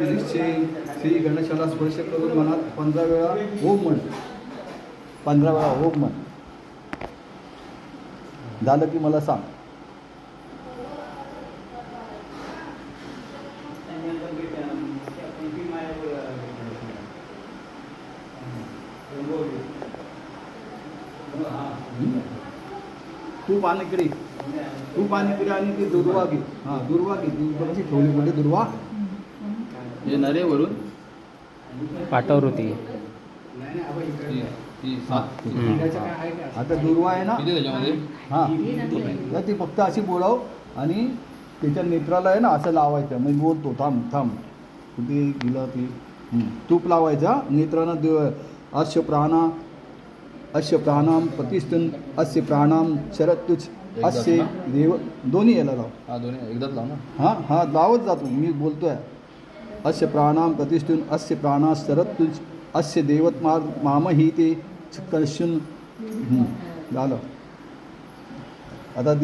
निश्चय श्री गणेशाला स्पर्श करून मनात पंधरा वेळा ओम म्हण. पंधरा वेळा ओम म्हण. झालं की मला सांग. तू पाणी तू पाणी आणि ती दुर्वा घे. हां दुर्वा घे. ती ठेवली म्हणजे दुर्वा. हे नरे वरून पाठावर होती ती- ती सात आता दुर्वा आहे ना? किती त्याच्यामध्ये? हां. तर ती फक्त अशी बोलाव आणि त्याच्या नेत्राला आहे ना असं लावायचं. मी बोलतो थांब थांब. कुठे गेलं ती. तूप लावायचा नेत्रानं देव अस्य प्राणा अस्य प्राणाम प्रतिष्ठन अस्य प्राणाम शरत्युच अस्य देव. दोन्ही याला लाव. हा दोन्ही. एकदाच लाव ना. हां हां लावत जातो मी बोलतोय. अस्य प्राणां प्रतिष्ठून अस्य प्राणा शरत्युज अस्य देवत मामही ते कर्षण झालं आता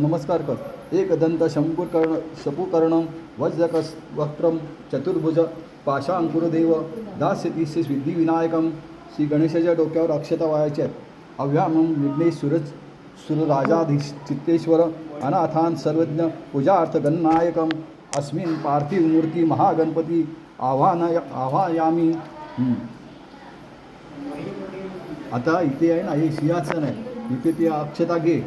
नमस्कार कर। एकदंत शंभुकर्ण शपुकर्णम वज्रकस वक्त्रम चतुर्भुज पाशांकुरदेव दास्य तिस्य सिद्धिविनायकम श्री गणेशाच्या डोक्यावर अक्षता वायाच्या आहेत अव्यामम विघ्नेश सूरज सुरराजाधीश चित्तेश्वर अनाथान सर्वज्ञ पूजार्थ अस्मिन पार्थिव मूर्ती महागणपती आव्हानाय आव्हायामी आता इथे आहे ना हे सिंहासन आहे. इथे ती अक्षता घे.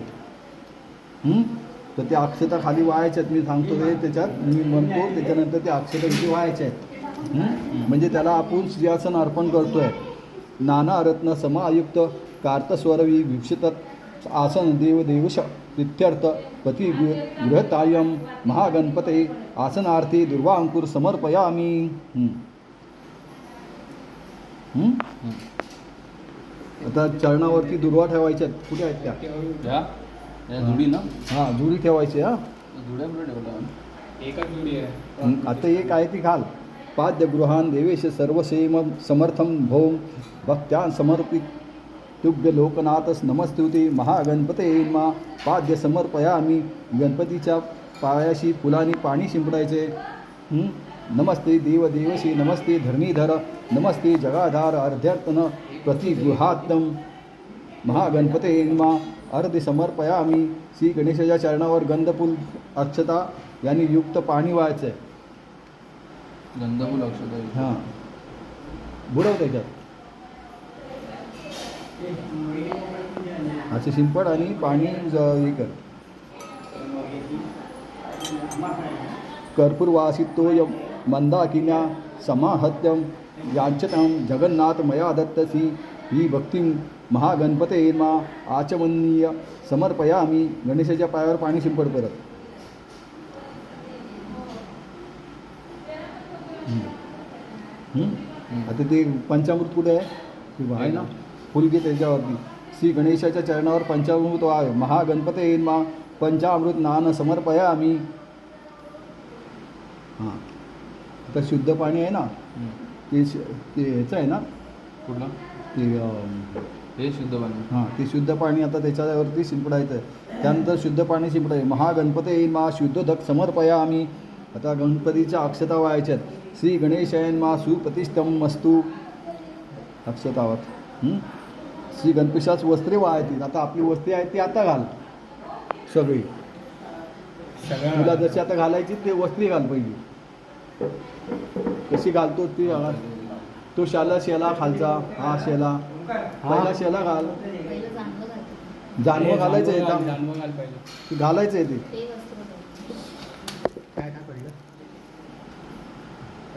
तर त्या अक्षता खाली वाहायच्या आहेत मी सांगतो ते त्याच्यात. मी म्हणतो त्याच्यानंतर त्या अक्षता इथे वाहायच्या आहेत. म्हणजे त्याला आपण सिंहासन अर्पण करतोय. नाना रत्न समायुक्त कार्तस्वरवी भीक्षित आसन देव देवश इत्यर्थ पती गृहतायम महागणपते आसनार्थी दुर्वांकुर समर्पयामी। हं. हं? आता चरणावरती दुर्वा ठेवायच्या आहेत. कुठे आहेत त्या? जुडी ना? हां जुडी ठेवायची हा? हं, आता एक आहे ती घाल पाद्यगृहान देवेश सर्वसेम समर्थम भौम. भक्त्यान समर्पित तुभ्य लोकनाथस नमस्तुते महागणपते मा पाद्य समर्पयामी. गणपतीच्या पायाशी फुलांनी पाणी शिंपडायचे? नमस्ते देव देवशी नमस्ते धरणीधर नमस्ते जगाधार अर्ध्यार्तन प्रतिगृहात्तम. महागणपते मा अर्धे समर्पयामी. श्री गणेशाच्या चरणावर गंधफूल अक्षता यांनी युक्त पाणी व्हायचं आहे गंधफूल अक्षता. हां. बुडव त्याच्यात असे शिंपड आणि पाणी हे कर. कर्पूरवासितोय मंदाकिन्या समाहत्यम याचतम जगन्नाथ मया दत्तसी। ही भक्ती महागणपते मा आचमनीय आम्ही गणेशाच्या पायावर पाणी शिंपड करत आता ते पंचामृत कुठे आहे? आहे ना? फुल घे त्याच्यावरती श्री गणेशाच्या चरणावर पंचामृत आहे महागणपते मा. पंचामृत नान समर्पया आम्ही हां. आता शुद्ध पाणी आहे ना? ते श- ते ह्याचं आहे ना? कुठला? ते अं, हे शुद्ध पाणी. हां ते शुद्ध पाणी आता त्याच्यावरती शिंपडायचं आहे. त्यानंतर शुद्ध पाणी शिंपडाय महागणपते मा. शुद्ध दक समर्पया आम्ही आता गणपतीच्या अक्षता व्हायच्या आहेत. श्री गणेशयन मा सुप्रतिष्ठम मस्तू. अक्षतावर हं? श्री गणपेशाच वस्त्रे वाहायची आता आपली वस्त्रे आहेत ती आता घाल. सगळी. तुला जशी आता घालायची ते वस्त्री घाल पहिली. कशी घालतो ती घाल. तो शाला शेला खालचा. हा शेला. पहिला शेला घाल. जानवं घालायचं आहे पाहिजे ते घालायचं आहे ते.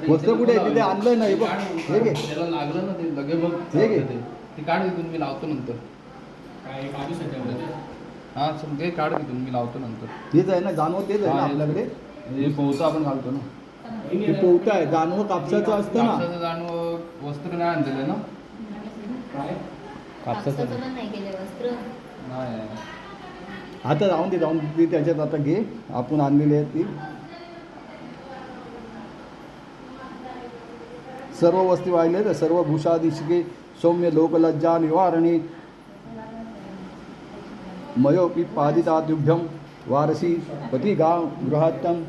ते वस्त्र कुठे आहे? तिथे आणलंय ना हे बघ. हे घे. लागलं ना ते. लगे बघ. हे घे. ते. काढ तिथून मी लावतो नंतर. काय हा चल ते काढ तिथून मी लावतो नंतर. हेच आहे ना जानवं तेच आहे ना हा. आपल्याकडे? हे पोहतं आपण घालतो ना. ते पोहतं आहे जानवं कापसाचं असतं ना. कापसाचं जाणवं वस्त्र नाही आणलेलं ना? काय? कापसाचं पण नाही केलं वस्त्र. नाही. आता जाऊन दे जाऊन दे त्याच्यात आता घे. आपण आणलेली आहेत ती. सर्व वस्ती वाहिले तर सर्व भूषादिशिके सौम्य लोकलज्जा निवारणे। मयोपि पादिताद्युभ्यम वारसी पती गाव गृहात्तम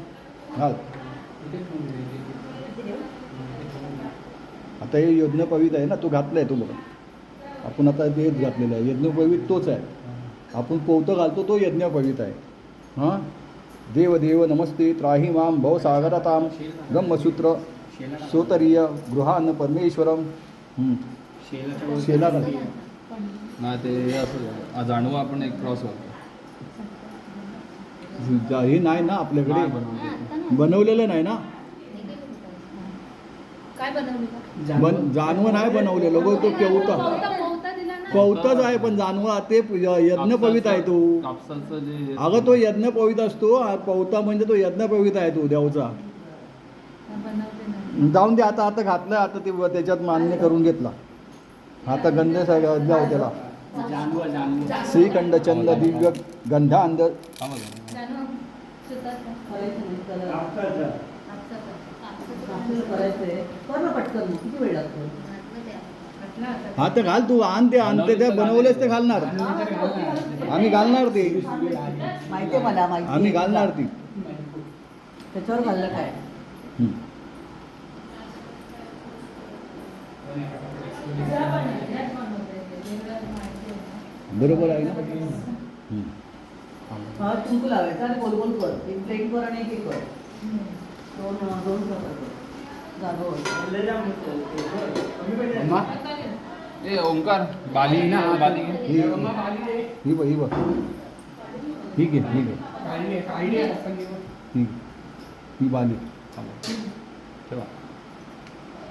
आता हे यज्ञपवीत आहे ना तो घातला आहे तो बघा. आपण आता तेच घातलेलं आहे. यज्ञपवीत तोच आहे. आपण पोवतं घालतो तो यज्ञपवीत आहे. हां? देव देव नमस्ते त्राही माम भवसागरताम ब्रह्मसूत्र सोतरीय गृहान परमेश्वरम शेला घाल. नाही ते असं आ, जाणवं आपण एक क्रॉस हे नाही ना आपल्याकडे. हा. बनवलेलं नाही ना? बन जानवं नाही बनवलेलं. गो तो केवता. कवताच आहे पण जानवं ते यज्ञपवीत आहे तो. अगं तो यज्ञपवीत असतो. आ, पवता म्हणजे तो यज्ञपवीत आहे तो देवचा. बनवते ना. जाऊन दे आता आता घातलं आता ते त्याच्यात मान्य करून घेतला. आता गंध जाऊ त्याला जानवर जानवर श्रीखंड चंद दिव्य घातलं ते. हा तर घाल तू आण ते आणते त्या बनवलेच ते घालणार. आम्ही घालणार ते. माहितीये मला माहिती आम्ही घालणार ती. त्याच्यावर घाललं काय. बरोबर आहे. ना हं. हा कुंकू लावायचं आणि गोल गोल कर. एक प्लेट कर आणि एक एक कर. दोन दोन प्रकार कर. अम्मा? ए ओंकार. बाली ना बाली. ही ही बघ ही बघ. ही घे ही घे. ही. ही बाली.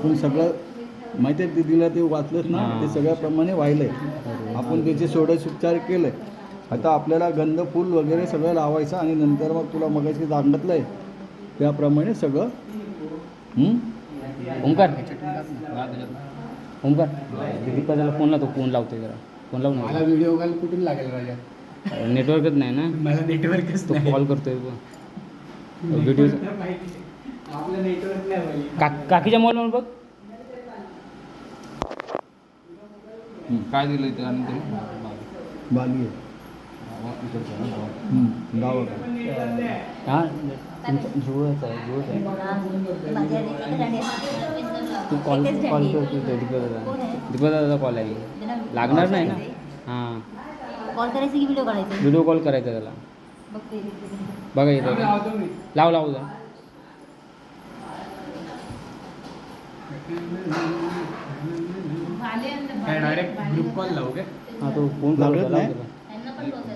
आपण सगळं माहिती आहे दिदीला ते वाचलंच ना. ते सगळ्याप्रमाणे वाहिलंय. आपण त्याचे षोडशोपचार केलंय आता आपल्याला गंध फूल वगैरे सगळं लावायचं आणि नंतर मग तुला मगाशी सांगितलंय. त्याप्रमाणे सगळं हं? ओंकार. ओंकार. दीपिका त्याला फोन लावतो फोन लावतोय जरा. फोन लावून मला व्हिडिओ कॉल कुठून लागेल राजा? नेटवर्कच नाही ना? मला नेटवर्कच तो कॉल करतोय व्हिडिओ. आपलं नेटवर्क नाही पाहिजे. का काकीच्या मोबाईलवर बघ. काय दिलं इथे आणि ते? बाली आहे. हा, गाव. हं, हां जुळच आहे. जुळच तू कॉल कॉल. करतो दादा. कॉल आहे? लागणार नाही ना? हां. कॉल करायचं की व्हिडिओ काढायचा व्हिडिओ कॉल करायचा त्याला. बघा मी. लाव लाव जा. काय डायरेक्ट ग्रुप कॉल लावू काय? हां तो फोन टोचायचं.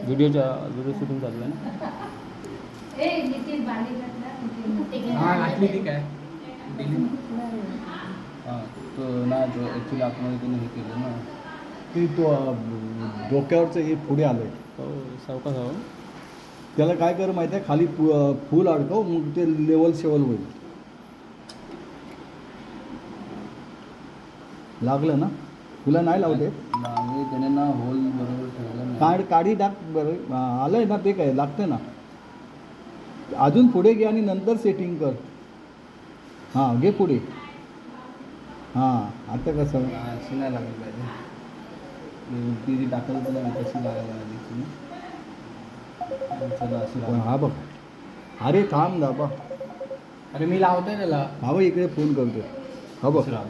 व्हिडिओच्या व्हिडिओ शूटिंग चालू आहे ना? हा घातली ती काय? दिली. हा, तो ना ॲक्च्युली आतमध्ये त्याने हे केलं ना. ते तो डोक्यावरचं हे पुढे आलंय. हो सावकाश हो. त्याला काय कर माहिती आहे खाली पु- फूल अडकव मग ते लेवल सेवल होईल. लागलं ना? तुला नाही लावते? मागे त्याने ना होल बरोबर ठेवला नाही. काढ काढी टाक बरं. आलंय ना ते काय? लागतं ना. अजून पुढे घे आणि नंतर सेटिंग कर. हां घे पुढे. हां आता कसं? हा, अशी नाही लागायला पाहिजे ती जी टाकल त्याला तशी लागायला पाहिजे चला अशी पण लावा. हा बघ. अरे थांब दाबा अरे मी लावतोय त्याला. हा बघ इकडे फोन करतोय. हा बघ. दुसरा.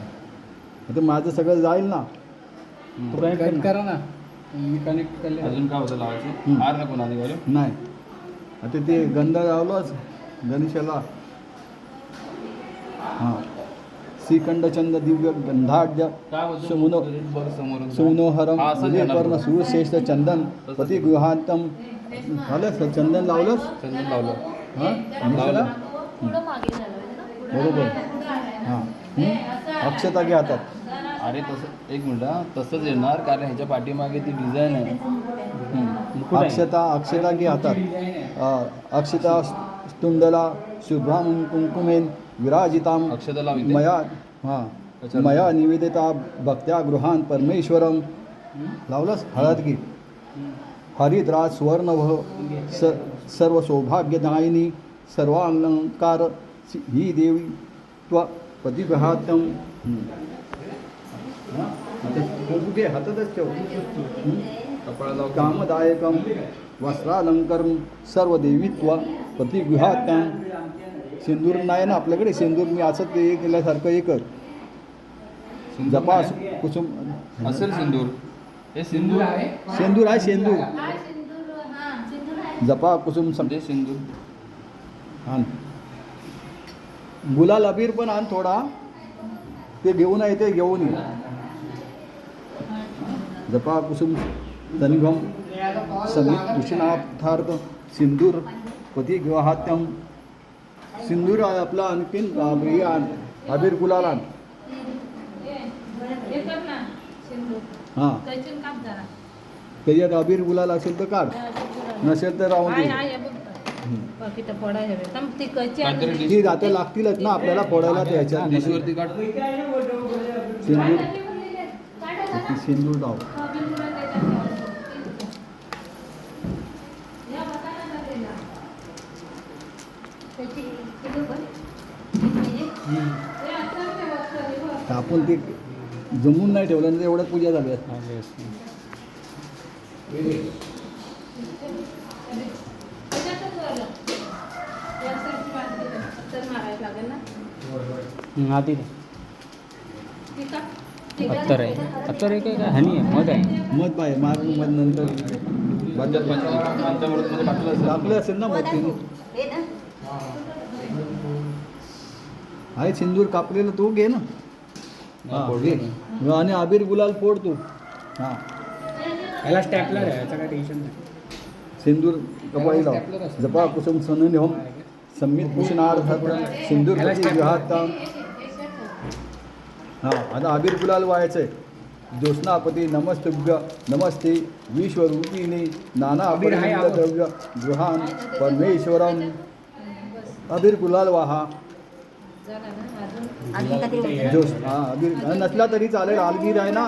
आता माझं सगळं जाईल ना. तो काय कट करा ना. मी कनेक्ट करले. अजून काय होतं लावायचं. हार नको ना निघालो नाही. आता ते गंध लावलंच गणेशाला. हां. श्रीखंड चंद दिव्य गंधाढ्य. समोरून सुमनोहरम. कर्ण. सुरश्रेष्ठ चंदन. पती गृहांतम झालं? सर चंदन लावलंच चंदन लावलं. हां? गणेशाला? पुढं मागे झालं ना बरोबर. हां. हं? अक्षता घ्या हातात अरे तसं एक मिनिट हा. तसंच येणार कारण ह्याच्या पाठीमागे ती डिझाईन आहे. अक्षता अक्षता घे हातात? अ, अक्षता स्तुंडला शुभ्राम कुंकुमेन विराजिताम अक्षता लाव इथे. मया हां. मया निवेदिता भक्त्या गृहान परमेश्वरम लावलंस हळद घे हरिद्राज सुवर्णभ स सर्व सौभाग्यदायिनी सर्वालंकार ही देवी त्व प्रतिभात्यम कुठे हातातच ठेव? कपाळाला कामदायकम वस्त्रालंकरम सर्व देवीत्व प्रतिगृहात्यां सिंदूर नाही ना आपल्याकडे? सिंदूर मी असं ते केल्यासारखं सिंदूर जपा? कुसुम असेल सिंदूर. हे सिंदूर आहे? सिंदूर आहे सिंदूर. जपा कुसुम सम म्हणजे सिंदूर. आण. गुलाल अबीर पण आण थोडा. ते घेऊन आहे ते घेऊन ये. जपा कुसुम तनिभम समित भूषणार्थार्थ सिंदूर पती विवाहात्यम सिंदूर आपला आणखीन हे आण अबीर गुलाल आण हे. त्याच्यात अबीर गुलाल असेल तर काढ. नसेल तर राहून ती आता लागतीलच ना आपल्याला फोडायला त्याच्यात सिंदूर सिंदूर लाव हा, बिलकुल त्याच्यात ठेवा. या बघा ना त्याला. त्याची किती पण? हे असं ठेवा, असं हे बघ. तर आपण ते जमून नाही ठेवलं ना तर एवढ्यात पूजा झाली. हे हं. अत्तर आहे. अत्तर आहे काय काय हनी आहे मध आहे. मध पाहिजे मार मध नंतर. टाकलं असेल. टाकलं असेल ना मध तिने. आहे सिंदूर कापलेलं तू घे ना. हा, फोडलं घे आणि अबीर गुलाल फोड तू हां. याला स्टॅपलर आहे याचं काय टेन्शन नाही. सिंदूर कपाळी लाव. जपा कुसुम सनन होम संमित भूषणार्थ सिंदूर याला प्रति विहात हां आता अबीर गुलाल व्हायचं आहे. ज्योत्स्नापती नमस्तुभ्य नमस्ते विश्वरूपिणी नाना आहे, आहो. द्रव्य गृहान परमेश्वरम. अबीर गुलाल वाहा. जोश. हा अबीर नसला तरी चालेल. आलगीर आहे ना?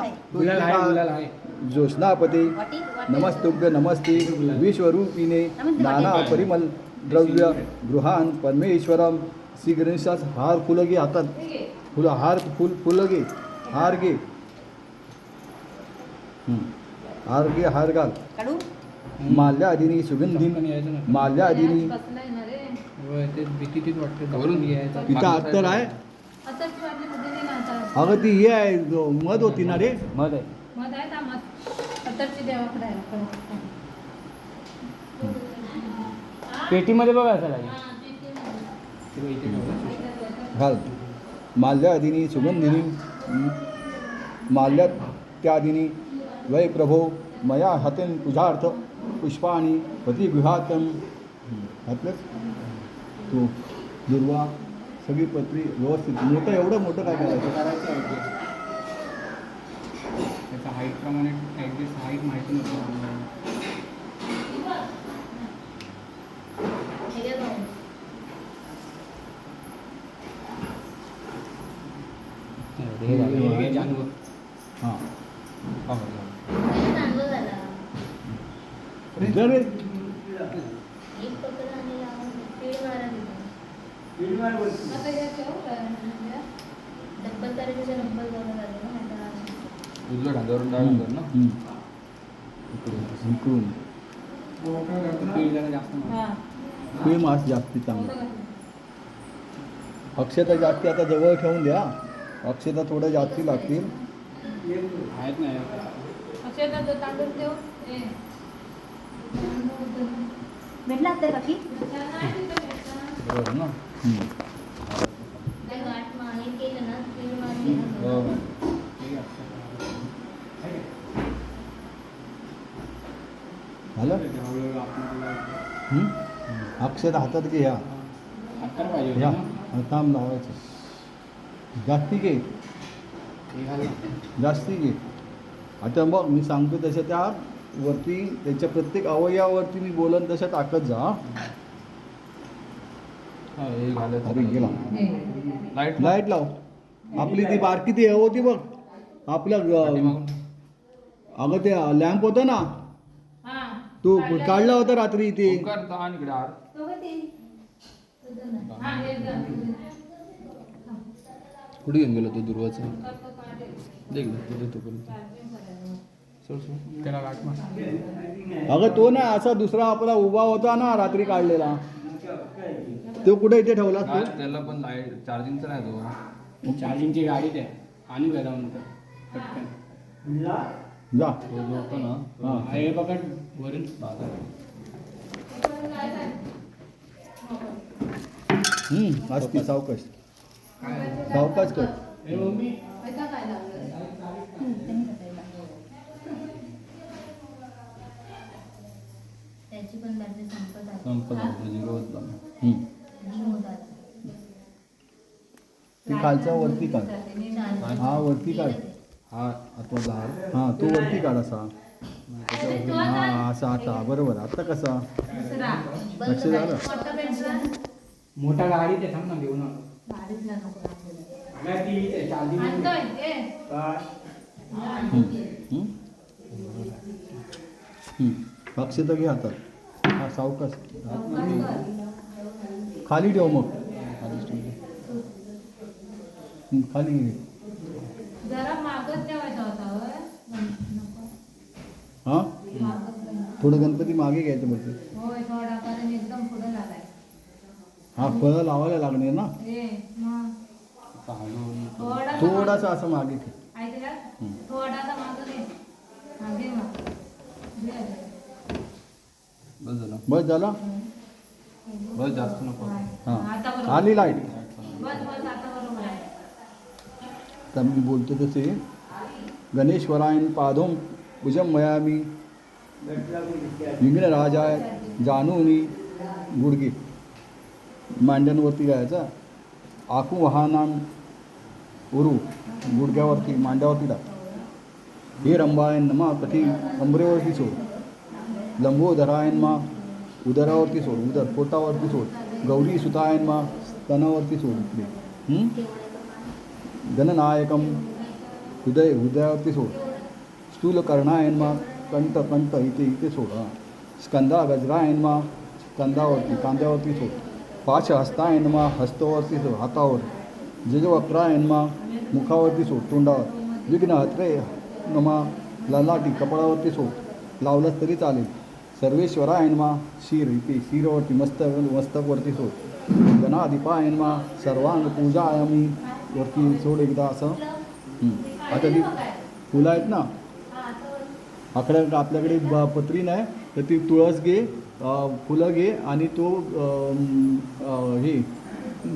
वाटी. नमस्तुभ्य नमस्ते विश्वरूपिणे नाना परिमल द्रव्य गृहान परमेश्वरम श्री गणेशास हार फुलं घे हातात फुलं हार फुल फुलं घे हार घे हं. हार घे हार घाल. माल्यादिनी चमकन सुगंधी यायचं ना ते वाटते. वरून. तिथं अत्तर आहे अगं ती हे आहे जो मध होती ना रे. मध आहे. मग आहे का मग अत्तरची देवाकडे आहे. हा, पेटीमध्ये बघा असं लागेल. घाल. माल्यादिनी सुगंधिनी. हं. माल्यात त्यादिनी. वै प्रभो मया हतेन तुझार्थ. पुष्पाणी पतिगृहातम. घातलंच तो दुर्वा सगळी पत्री व्यवस्थित. मोठं एवढं मोठं काय करायचं? करायचं त्याचा हाईट प्रमाणे ॲडजस्ट हाईट माहिती नव्हतं मला. हे घे जाऊन. हे झालं. हे जानवर. हां हा, हा. हे चांगलं झालं. जर एक पत्र आणि लावून पीठ मारा तिथं. आता हे ठेव, म्हणजे डब्बल तारीखच्या डब्बल जाऊन झालं ना, नाहीतर उजव्या खांद्यावरून डाव्या खांद्यावर ना. इकडून इकडून पीठ जरा जास्त. हा. ते मास जास्ती चांगलं अक्षता जास्ती आता जवळ ठेवून द्या अक्षता थोडं जास्ती लागतील आहेत ना अक्षयला जो तांदूळ देऊ ए. भेटला बरोबर ना हं. नाही, गाठ मा- हे केलं ना, पीठ मारून घे ना. हो. झालं? हं? अक्षता हातात घे या. थांब लावायचं जास्ती घे. जास्ती घे. आता मग मी सांगतो तशा त्या वरती त्यांच्या प्रत्येक अवयवावरती मी बोलन तशा टाकत जा लाइट लाव. आपली ती बारकी ती हे होती बघ. आपल्या ग- अगं ते लॅम्प होता ना? हा. तो काढला होता रात्री ते. ओंकार आण इकडे आर. कुठे घेऊन गेलो तो दुर्वाचा. देख ना देतो करून चार्जिंग करायला. सोड सोड. त्याला गाठ मार. अगं तो ना असा दुसरा आपला उभा होता ना रात्री काढलेला. तो कुठे इथे ठेवला त्याला पण लाइट चार्जिंगचा नाही तो. चार्जिंगची गाडी द्या. आणि घरा नंतर पटकन. जा. तो जो होता ना हा. हे पकड वरून हम्म असती सावकाश. सावकाश कर. हे मम्मी. पैसा काय लागला त्याची पण बॅटरी संपत आहे संपत झिरो होत आला. हम्म. Ring होत आला. ते खालचा वरती काढ. हा वरती काढ हा आतमधला हार हा तो वरती काढ असा हा असा आता बरोबर आता कसा लक्ष झालं? मोठा गाडी ते थांब ना घेऊन आलो गाडीतला नको दाखवू. ती चार्जिंग आणतोय, ए. हम्म. हम्म? हम्म. दक्षता घे हातात हा सावकाश खाली ठेव मग खाली जरा ठेवायचा होता. हा. थोडं गणपती मागे घ्यायचं बघ होय थोडा कारण एकदम पुढे झालाय हा फळं लावायला लागणार ना? थोडासा थोडासा असं मागे. थोडासा घे. बस झालं. बस झाला? बस जास्त नको. हा. आता बरोबर. आली लाइट बस बस आता बरोबर आहे आता मी बोलतो तसे गणेश्वरायन पादोम पूजम मयामी विघ्नराजाय जानूनी गुडगे मांड्यांवरती गायचा आकू वाहनान उरू गुडघ्यावरती मांड्यावरती टाक हे रंबायन नमा कठी कमरेवरती सोड. लंबोधरायन मा उदरावरती सोड उदर पोटावरती सोड. गौरी सुतायन मा स्तनावरती सोड इकडे. हं? हृदय हृदयावरती सोड स्थूल कर्णायनमा कंठ कंठ इथे इथे सोड स्कंदा गजरायनमा स्कंदावरती कांद्यावरती सोड पाच हस्तायनमा हस्तवरती सोड हातावर जजवक्रायनमा मुखावरती सोड तोंडावर विघ्न हत्रे नमा ललाटी कपाळावरती सोड लावलंच तरी चालेल सर्वेश्वरायनमा शिर इथे शिरवरती मस्तक मस्तकवरती सोड गणाधिपायनमा सर्वांग पूजायामी वरती सोड एकदा असं. आता ती फुलं आहेत ना? आकड्या आपल्याकडे ब- पत्री नाही तर ती तुळस घे फुलं घे आणि तो हे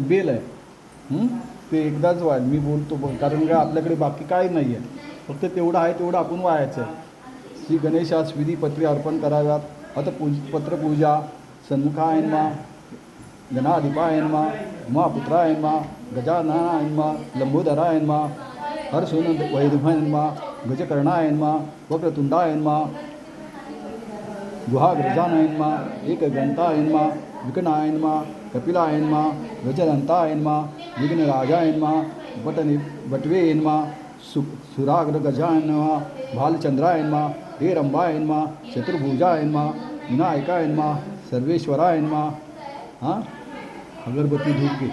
बेल आहे. ते एकदाच वाय मी बोलतो कारण का आपल्याकडे बाकी काय नाही आहे फक्त तेवढं आहे तेवढं आपण वायाचं आहे. श्री गणेशास विधी पत्री अर्पण कराव्यात. आता पूज पत्रपूजा सन्मुखायनमा गणाधिपायनमा उमापुत्रायनमा गजाननायनमा लंबोदरायनमा हर्षोन वैधमयनमा गजकर्णायन्मा वक्रतुंडायन्मा गुहाग्रजानयनमा एकघंटायनमा विकनायन्मा कपिलायन्मा गजदंतायन्मा विघ्नराजायन्मा बटनि बटवेयन्मा सु सुराग्रगजायन्मा भालचंद्रायन्मा हे रंबायनमा चतुर्भुजायनमा विनायकायनमा सर्वेश्वरायनमा हां? अगरबत्ती धूप घे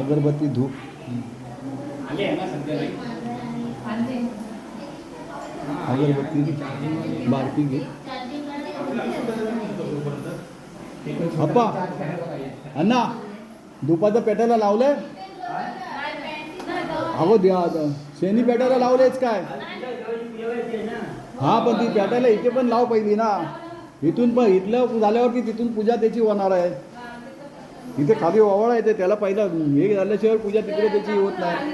अगरबत्ती धूप. अगरबत्ती बारकी घे. अप्पा अण्णा धुपाचं पेटायला लावलंय? अगो द्या आता. शेणी पेटायला लावलेच काय? हा पण ती पेटायला इथे पण लाव पहिली ना. इथून पण इथलं झाल्यावरती तिथून पूजा त्याची होणार आहे. इथे खाली ओवाळा आहे ते त्याला पहिला हे झाल्याशिवाय पूजा तिकडे त्याची होत नाही.